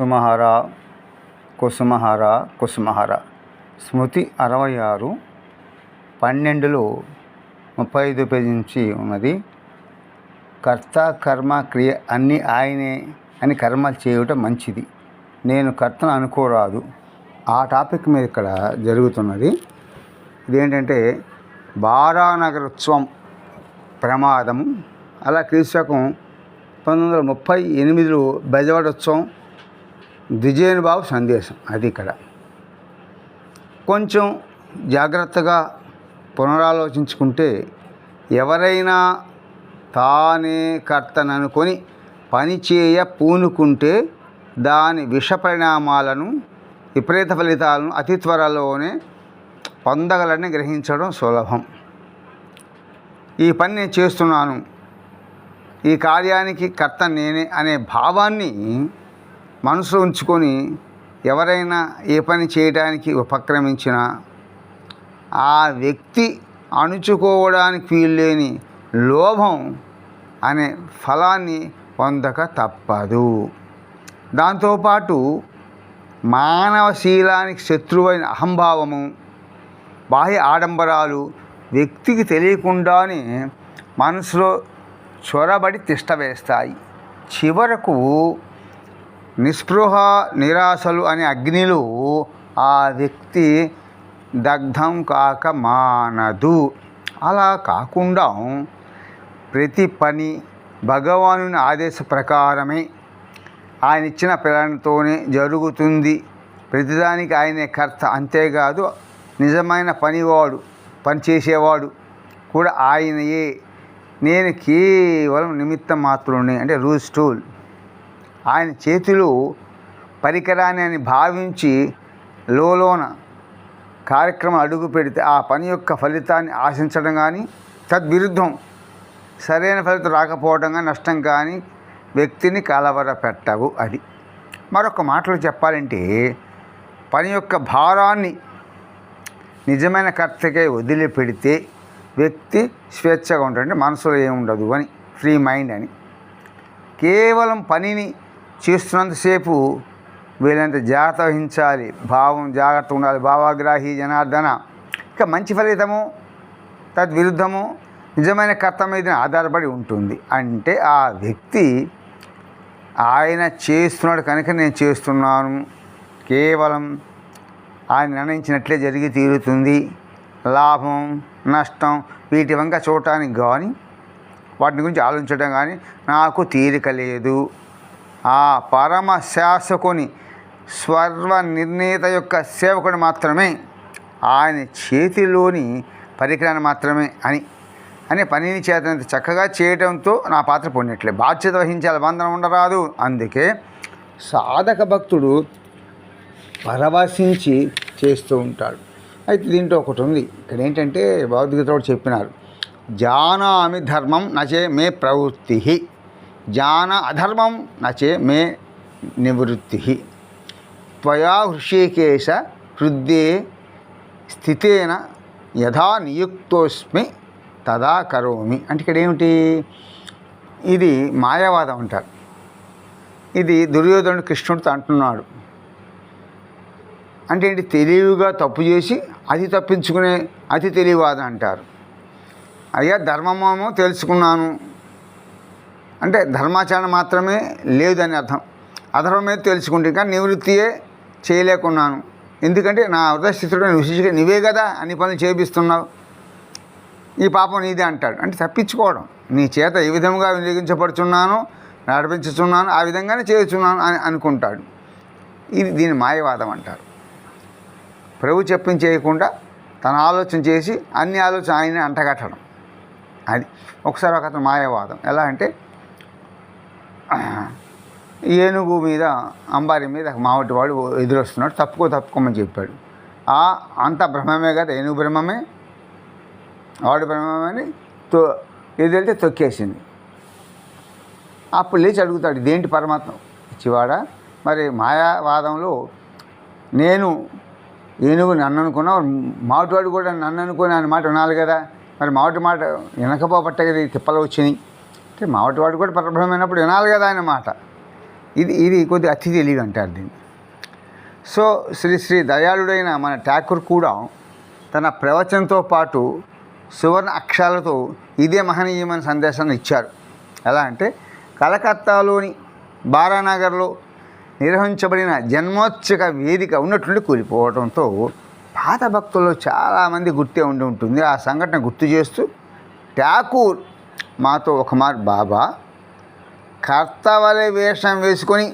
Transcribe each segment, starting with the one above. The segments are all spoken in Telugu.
సుమహారా కుసుమహార కుసుమహార. స్మృతి అరవై ఆరు పన్నెండులో ముప్పై ఐదు పేజీ నుంచి ఉన్నది. కర్త కర్మ క్రియ అన్నీ ఆయనే అని కర్మలు చేయుట మంచిది. నేను కర్తను అనుకోరాదు. ఆ టాపిక్ మీద ఇక్కడ జరుగుతున్నది. ఇదేంటంటే బారానగరోత్సవం ప్రమాదం అలా క్రీస్తకం పంతొమ్మిది వందల ముప్పై ఎనిమిదిలో బెజవాడోత్సవం ద్విజయనుబాబు సందేశం. అది ఇక్కడ. కొంచెం జాగ్రత్తగా పునరాలోచించుకుంటే ఎవరైనా తానే కర్తననుకొని పని చేయ పూనుకుంటే దాని విష పరిణామాలను విపరీత ఫలితాలను అతి త్వరలోనే పొందగలని గ్రహించడం సులభం. ఈ పని నేను చేస్తున్నాను. ఈ కార్యానికి కర్త నేనే అనే భావాన్ని మనసులో ఉంచుకొని ఎవరైనా ఏ పని చేయడానికి ఉపక్రమించినా ఆ వ్యక్తి అణుచుకోవడానికి వీల్లేని లోభం అనే ఫలాన్ని పొందక తప్పదు. దాంతోపాటు మానవ శీలానికి శత్రువైన అహంభావము బాహ్య ఆడంబరాలు వ్యక్తికి తెలియకుండానే మనసులో చొరబడి తిష్టవేస్తాయి చివరకు నిస్పృహ నిరాశలు అనే అగ్నిలో ఆ వ్యక్తి దగ్ధం కాక మానదు. అలా కాకుండా ప్రతి పని భగవానుని ఆదేశ ప్రకారమే ఆయన ఇచ్చిన ప్రేరణతోనే జరుగుతుంది. ప్రతిదానికి ఆయనే కర్త అంతేకాదు నిజమైన పనివాడు పనిచేసేవాడు కూడా ఆయనయే. నేను కేవలం నిమిత్తం మాత్రమే అంటే రూల్స్ టూల్ ఆయన చేతిలో పరికరాన్ని అని భావించి లోలోన కార్యక్రమం అడుగు పెడితే ఆ పని యొక్క ఫలితాన్ని ఆశించడం కానీ తద్విరుద్ధం సరైన ఫలితం రాకపోవడం కానీ నష్టం కానీ వ్యక్తిని కలవర పెట్టవు అది. మరొక మాటలో చెప్పాలంటే పని యొక్క భారాన్ని నిజమైన కర్తకే వదిలిపెడితే వ్యక్తి స్వేచ్ఛగా ఉంటాడు మనసులో ఏముండదు అని ఫ్రీ మైండ్ అని. కేవలం పనిని చేస్తున్నంతసేపు వీళ్ళంత జాగ్రత్త వహించాలి. భావం జాగ్రత్త ఉండాలి. భావాగ్రాహి జనార్దన. ఇక మంచి ఫలితము తద్విరుద్ధము నిజమైన కర్త మీద ఆధారపడి ఉంటుంది. అంటే ఆ వ్యక్తి ఆయన చేస్తున్నాడు కనుక నేను చేస్తున్నాను. కేవలం ఆయన నిర్ణయించినట్లే జరిగి తీరుతుంది. లాభం నష్టం వీటి వంక చూడటానికి కానీ వాటిని గురించి ఆలోచించడం కానీ నాకు తీరిక లేదు. ఆ పరమ శాసకుని స్వర్వ నిర్ణీత యొక్క సేవకుడు మాత్రమే. ఆయన చేతిలోని పరికరాన్ని మాత్రమే అని అని పనిని చేతనంత చక్కగా చేయడంతో నా పాత్ర పొందినట్లే బాధ్యత వహించాలి బంధనం ఉండరాదు. అందుకే సాధక భక్తుడు పరవశించి చేస్తూ ఉంటాడు. అయితే దీంట్లో ఒకటి ఉంది. ఇక్కడ ఏంటంటే భగవద్గీతలో చెప్పినారు జానామి ధర్మం నచే మే ప్రవృత్తి. జాన అధర్మం నచే మే నివృత్తి. త్వయా హృషికేశ హృద్యే స్థితేన యథా నియుక్తోస్మి తదా కరోమి. అంటే ఇక్కడ ఏమిటి? ఇది మాయావాదం అంటారు ఇది దుర్యోధనుడు కృష్ణుడితో అంటున్నాడు. అంటే ఏంటి? తెలివిగా తప్పు చేసి అతి తప్పించుకునే అతి తెలివివాదం అంటారు. అయ్యా ధర్మమేమో తెలుసుకున్నాను. అంటే ధర్మాచరణ మాత్రమే లేదని అర్థం. అధర్మమే తెలుసుకుంటే కానీ నివృత్తియే చేయలేకున్నాను. ఎందుకంటే నా హృదయస్థితిలో విశేషంగా నువ్వే కదా అన్ని పనులు చేపిస్తున్నావు. ఈ పాపం నీదే అంటాడు. అంటే తప్పించుకోవడం. నీ చేత ఏ విధంగా వినియోగించబడుచున్నాను నడిపించుతున్నాను ఆ విధంగానే చేస్తున్నాను అని అనుకుంటాడు. ఇది దీని మాయవాదం అంటారు. ప్రభు చెప్పించేయకుండా తన ఆలోచన చేసి అన్ని ఆలోచన ఆయనే అంటగట్టడం. అది. ఒకసారి ఒక అతను మాయవాదం. ఎలా అంటే ఏనుగు మీద అంబారి మీద మావటి వాడు ఎదురొస్తున్నాడు. తప్పుకో తప్పుకోమని చెప్పాడు. ఆ అంత బ్రహ్మమే కదా ఏనుగు బ్రహ్మమే? వాడు బ్రహ్మమని తో ఎదురెళ్తే తొక్కేసింది. అప్పుడు లేచి అడుగుతాడు ఇదేంటి పరమాత్మ? ఇచ్చివాడ మరి మాయావాదంలో నేను ఏనుగు నన్ను అనుకున్నావు మాటివాడు కూడా నన్ను అనుకుని ఆయన మాట వినాలి కదా. మరి మావటి మాట వినకపోబట్టే కదా ఈ తిప్పలు వచ్చినాయి. అంటే మావటివాడు కూడా పరబ్రహ్మైనప్పుడు వినాలి కదా ఆయన మాట. ఇది ఇది కొద్ది అతి తెలివి అంటారు దీన్ని. సో శ్రీ శ్రీ దయాళుడైన మన ఠాకూర్ కూడా తన ప్రవచనంతో పాటు సువర్ణ అక్షరాలతో ఇదే మహనీయమైన సందేశాన్ని ఇచ్చారు. ఎలా అంటే కలకత్తాలోని బారానగర్లో నిర్వహించబడిన జన్మోత్సవ వేదిక ఉన్నట్టుండి కూలిపోవడంతో పాత భక్తుల్లో చాలామంది గుర్తే ఉండి ఉంటుంది. ఆ సంఘటన గుర్తు చేస్తూ ఠాకూర్ మాతో ఒక మారు బాబా. కర్తవలే వేషం వేసుకొని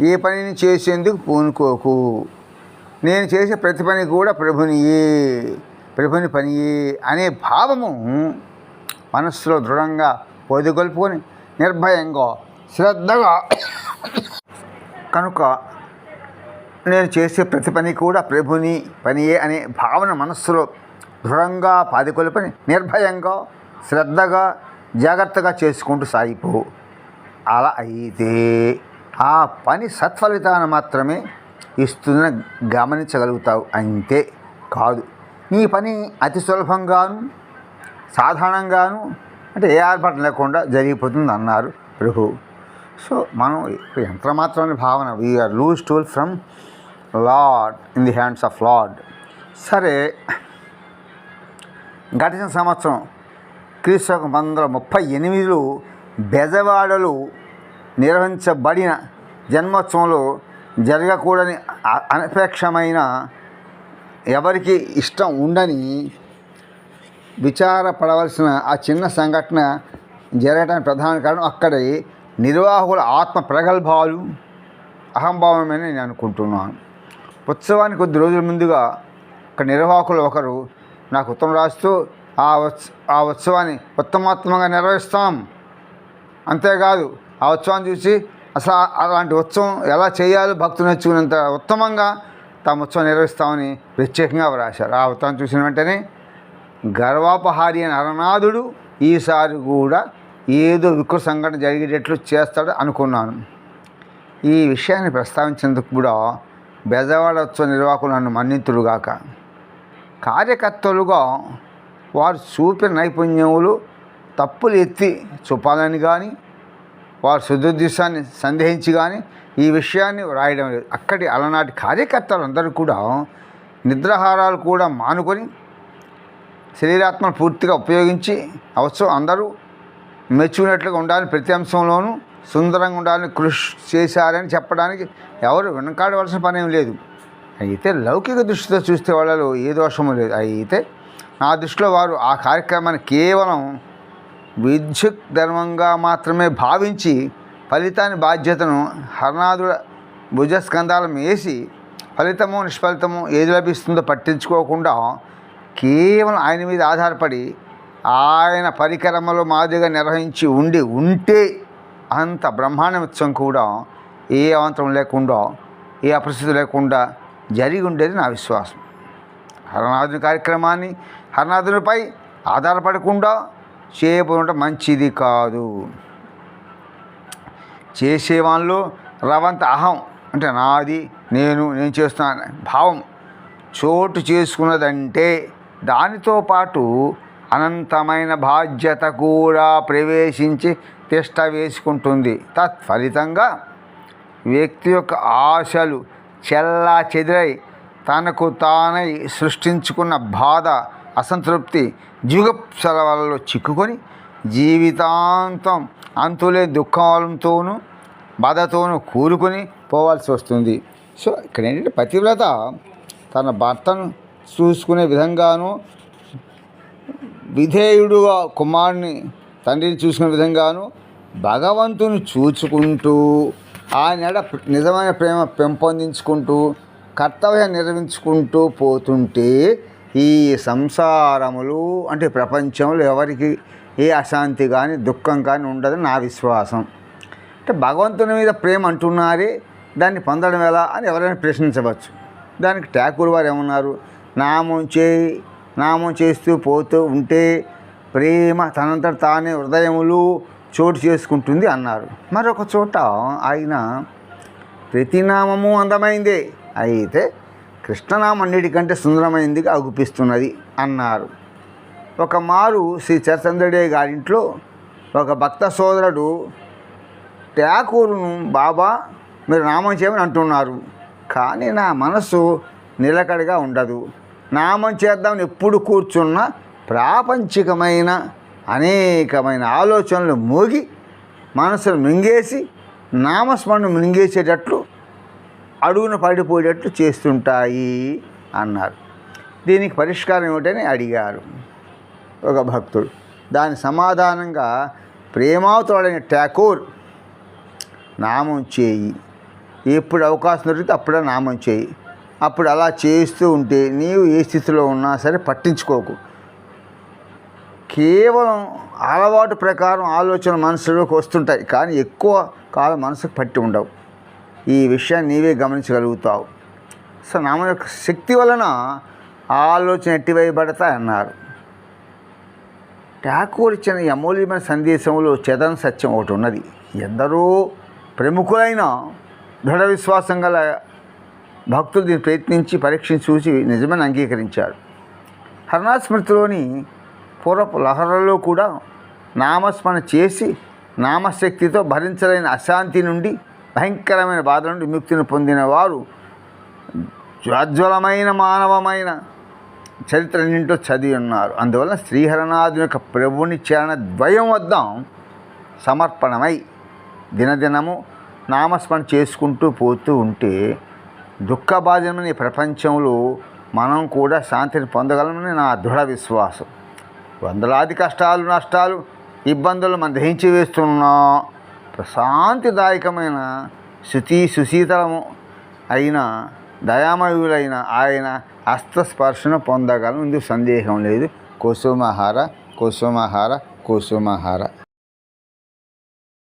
ఏ పనిని చేసేందుకు పూనుకోకు. నేను చేసే ప్రతి పని కూడా ప్రభునియే ప్రభుని పనియే అనే భావము మనస్సులో దృఢంగా పొదిగొల్పుకొని నిర్భయంగా శ్రద్ధగా కనుక నేను చేసే ప్రతి పని కూడా ప్రభుని పనియే అనే భావన మనస్సులో దృఢంగా పాదికొల్పని నిర్భయంగా శ్రద్ధగా జాగ్రత్తగా చేసుకుంటూ సాగిపో. అలా అయితే ఆ పని సత్ఫలితాన్ని మాత్రమే ఇస్తుందని గమనించగలుగుతావు అంతే కాదు. నీ పని అతి సులభంగాను సాధారణంగాను అంటే ఏ ఆర్భటం లేకుండా జరిగిపోతుంది అన్నారు ప్రభు. సో మనం యంత్ర మాత్రమే భావన. We are loose tool from lord in the hands of lord సరే గడిచిన సంవత్సరం క్రీస్తు వందల ముప్పై ఎనిమిదిలో బెజవాడలో నిర్వహించబడిన జన్మోత్సవంలో జరగకూడని అనపేక్షమైన ఎవరికి ఇష్టం ఉండని విచారపడవలసిన ఆ చిన్న సంఘటన జరగడానికి ప్రధాన కారణం అక్కడి నిర్వాహకుల ఆత్మ ప్రగల్భాలు అహంభావమని నేను అనుకుంటున్నాను. ఉత్సవానికి కొద్ది రోజుల ముందుగా ఒక నిర్వాహకులు ఒకరు నాకు ఉత్తరం రాస్తూ ఆ ఉత్స ఆ ఉత్సవాన్ని ఉత్తమోత్తమంగా నిర్వహిస్తాం. అంతేకాదు ఆ ఉత్సవాన్ని చూసి అసలు అలాంటి ఉత్సవం ఎలా చేయాలో భక్తులు నేర్చుకున్నంత ఉత్తమంగా తమ ఉత్సవం నిర్వహిస్తామని ప్రత్యేకంగా రాశారు. ఆ ఉత్సవం చూసిన వెంటనే గర్వాపహారి అని అరనాథుడు ఈసారి కూడా ఏదో వికృత సంఘటన జరిగేటట్లు చేస్తాడు అనుకున్నాను. ఈ విషయాన్ని ప్రస్తావించేందుకు కూడా బెజవాడ ఉత్సవ నిర్వాహకులు నన్ను మన్నితురుగాక. కార్యకర్తలుగా వారు చూపిన నైపుణ్యములు తప్పులు ఎత్తి చూపాలని కానీ వారు సుదుర్దిశాన్ని సందేహించి కానీ ఈ విషయాన్ని వ్రాయడం లేదు. అక్కడి అలనాటి కార్యకర్తలు అందరూ కూడా నిద్రాహారాలు కూడా మానుకొని శరీరాత్మను పూర్తిగా ఉపయోగించి అవసరం అందరూ మెచ్చుకున్నట్లుగా ఉండాలని ప్రతి అంశంలోనూ సుందరంగా ఉండాలని కృషి చేశారని చెప్పడానికి ఎవరు వెనకాడవలసిన పని ఏం లేదు. అయితే లౌకిక దృష్టితో చూస్తే వాళ్ళలో ఏ దోషము లేదు. అయితే నా దృష్టిలో వారు ఆ కార్యక్రమాన్ని కేవలం విద్యుత్ ధర్మంగా మాత్రమే భావించి ఫలితాన్ని బాధ్యతను హరనాథుల భుజస్కంధాలం వేసి ఫలితము నిష్ఫలితము ఏది లభిస్తుందో పట్టించుకోకుండా కేవలం ఆయన మీద ఆధారపడి ఆయన పరికరమలో మాదిరిగా నిర్వహించి ఉండి ఉంటే అంత బ్రహ్మాండోత్సవం కూడా ఏ అవంతరం లేకుండా ఏ అపరిస్థితి లేకుండా జరిగి ఉండేది నా విశ్వాసం. హరనాథుని కార్యక్రమాన్ని హరనాథునిపై ఆధారపడకుండా చేయబోవడం మంచిది కాదు. చేసేవాళ్ళు రవంత అహం అంటే నాది నేను నేను చేస్తున్నాను భావం చోటు చేసుకున్నదంటే దానితో పాటు అనంతమైన బాధ్యత కూడా ప్రవేశించి తిష్ట వేసుకుంటుంది. తత్ఫలితంగా వ్యక్తి యొక్క ఆశలు చెల్లా చెదిరై తనకు తానై సృష్టించుకున్న బాధ అసంతృప్తి జుగప్సలవలలో చిక్కుకొని జీవితాంతం అంతులే దుఃఖాలతోనూ బాధతోనూ కూరుకొని పోవాల్సి వస్తుంది. సో ఇక్కడ ఏంటంటే పతివ్రత తన భర్తను చూసుకునే విధంగాను విధేయుడుగా కుమారుని తండ్రిని చూసుకునే విధంగాను భగవంతుని చూచుకుంటూ ఆ నెడ నిజమైన ప్రేమ పెంపొందించుకుంటూ కర్తవ్యం నిర్వహించుకుంటూ పోతుంటే ఈ సంసారములు అంటే ప్రపంచంలో ఎవరికి ఏ అశాంతి కానీ దుఃఖం కానీ ఉండదని నా విశ్వాసం. అంటే భగవంతుని మీద ప్రేమ అంటున్నారే దాన్ని పొందడం ఎలా అని ఎవరైనా ప్రశ్నించవచ్చు. దానికి ఠాకూర్ వారు ఏమన్నారు? నామం చేయి నామం చేస్తూ పోతూ ఉంటే ప్రేమ తనంతట తానే హృదయములు చోటు చేసుకుంటుంది అన్నారు. మరొక చోట ఆయన ప్రతి నామము అందమైందే. అయితే కృష్ణనామన్నిటికంటే సుందరమైందిగా అగుపిస్తున్నది అన్నారు. ఒక మారు శ్రీ చరచంద్రుడే గారింట్లో ఒక భక్త సోదరుడు ట్యాకూరును బాబా మీరు నామం చేయమని అంటున్నారు. కానీ నా మనసు నిలకడగా ఉండదు. నామం చేద్దామని ఎప్పుడు కూర్చున్న ప్రాపంచికమైన అనేకమైన ఆలోచనలు మోగి మనసును మింగేసి నామస్మరణ మింగేసేటట్లు అడుగున పడిపోయేటట్లు చేస్తుంటాయి అన్నారు. దీనికి పరిష్కారం ఏమిటని అడిగారు ఒక భక్తుడు. దాని సమాధానంగా ప్రేమావతుడైన ఠాకూర్ నామం చేయి. ఎప్పుడు అవకాశం దొరికితే అప్పుడే నామం చేయి. అప్పుడు అలా చేస్తూ ఉంటే నీవు ఏ స్థితిలో ఉన్నా సరే పట్టించుకోకు. కేవలం అలవాటు ప్రకారం ఆలోచన మనసులోకి వస్తుంటాయి. కానీ ఎక్కువ కాలం మనసుకు పట్టి ఉండవు. ఈ విషయాన్ని నీవే గమనించగలుగుతావు. సో నామం యొక్క శక్తి వలన ఆలోచన ఎట్టివేయబడతాయి అన్నారు. ఠాకూర్ ఇచ్చిన అమూల్యమైన సందేశంలో చేతన సత్యం ఒకటి ఉన్నది. ఎందరో ప్రముఖులైన దృఢ విశ్వాసం గల భక్తులు దీన్ని ప్రయత్నించి పరీక్షించి చూసి నిజమని అంగీకరించారు. హరణాస్మృతిలోని పూర్వపు లహరలో కూడా నామస్మరణ చేసి నామశక్తితో భరించలేని అశాంతి నుండి భయంకరమైన బాధ నుండి విముక్తిని పొందిన వారు జ్వాజ్వలమైన మానవమైన చరిత్ర నింటో చదివి ఉన్నారు. అందువలన శ్రీహరనాథుని యొక్క ప్రభుని చరణ ద్వయం వద్ద సమర్పణమై దినదినము నామస్మరణ చేసుకుంటూ పోతూ ఉంటే దుఃఖబాధమైన ప్రపంచంలో మనం కూడా శాంతిని పొందగలమని నా దృఢ విశ్వాసం. వందలాది కష్టాలు నష్టాలు ఇబ్బందులు మనం దహించి వేస్తున్నాం ప్రశాంతిదాయకమైన శుచి సుశీతలము అయిన దయామయులైన ఆయన హస్తస్పర్శన పొందగలం ఇందుకు సందేహం లేదు. కుసుమహార కుసుమహార కుసుమహార.